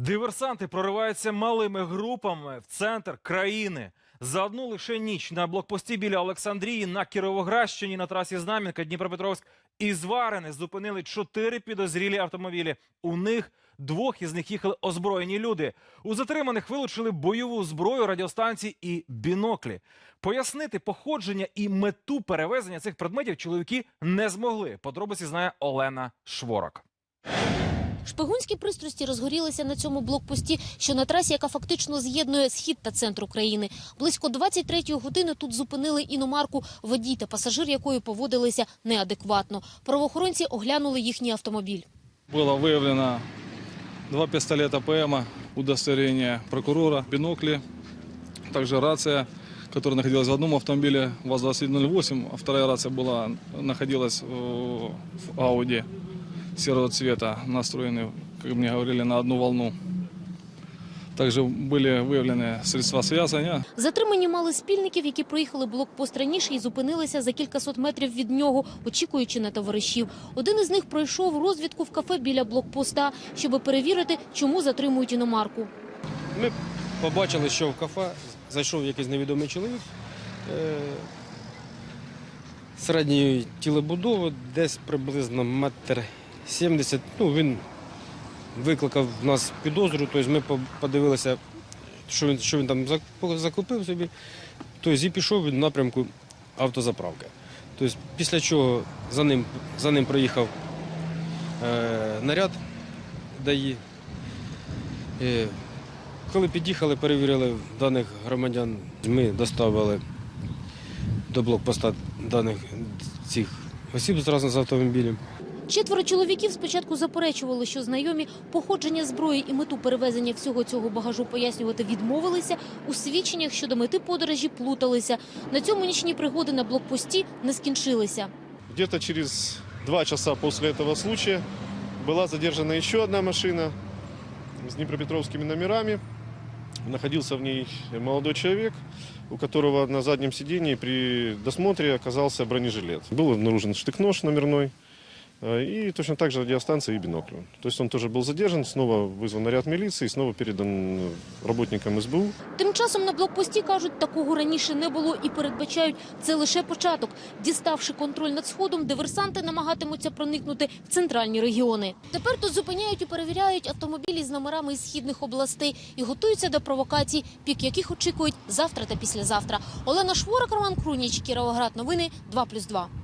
Диверсанти прориваються малими групами в центр країни. За одну лише ніч на блокпості біля Олександрії на Кіровоградщині на трасі Знам'янка Дніпропетровськ із Варени зупинили чотири підозрілі автомобілі. У них двох із них їхали озброєні люди. У затриманих вилучили бойову зброю, радіостанції і біноклі. Пояснити походження і мету перевезення цих предметів чоловіки не змогли. Подробиці знає Олена Шворак. Шпигунські пристрасті розгорілися на цьому блокпості, що на трасі, яка фактично з'єднує схід та центр України. Близько 23-ї години тут зупинили іномарку водій та пасажир, якої поводилися неадекватно. Правоохоронці оглянули їхній автомобіль. Было выявлено два пистолета ПМ, удостоверение прокурора, бинокли, также рация, которая находилась в одном автомобиле ВАЗ-2108, а вторая рация была, находилась э, в Ауди серого цвета, настроены, как мне говорили, на одну волну. Также были выявлены средства связывания, Затримані мали спільників, які проїхали блокпост раніше і зупинилися за кількасот метрів від нього, очікуючи на товаришів. Один із них пройшов розвідку в кафе біля блокпоста, щоб перевірити, чому затримують іномарку. Ми побачили, що в кафе зайшов якийсь невідомий чоловік е, середньої тілебудови, десь приблизно метр сімдесят. Ну, він викликав в нас підозру, тобто ми подивилися, що він, що він там закупив собі. Тобто і пішов він в напрямку автозаправки. Тобто, після чого за ним, за ним приїхав е, наряд ДАІ. Е, коли під'їхали, перевірили даних громадян, ми доставили до блокпоста даних цих осіб зразу з автомобілем. Четверо чоловіків спочатку заперечували, що знайомі походження зброї і мету перевезення всього цього багажу пояснювати відмовилися. У свідченнях щодо мети подорожі плуталися. На цьому нічні пригоди на блокпості не скінчилися. Где-то через два часа после этого случая была задержана еще одна машина с днепропетровскими номерами. Находился в ней молодой человек, у которого на заднем сидении при досмотре оказался бронежилет. Был обнаружен штык-нож номерной э, и точно так же радиостанция и бинокль. То есть он тоже был задержан, снова вызван наряд милиции, снова передан э, работникам СБУ. Тим часом на блокпості кажуть, такого раніше не було і передбачають це лише початок. Діставши контроль над сходом, диверсанти намагатимуться проникнути в центральні регіони. Тепер тут зупиняють і перевіряють автомобілі з номерами із східних областей і готуються до провокацій, пік яких очікують завтра та післязавтра. Олена Шворак, Роман Круніч, Кіровоград. Новини 2+,2.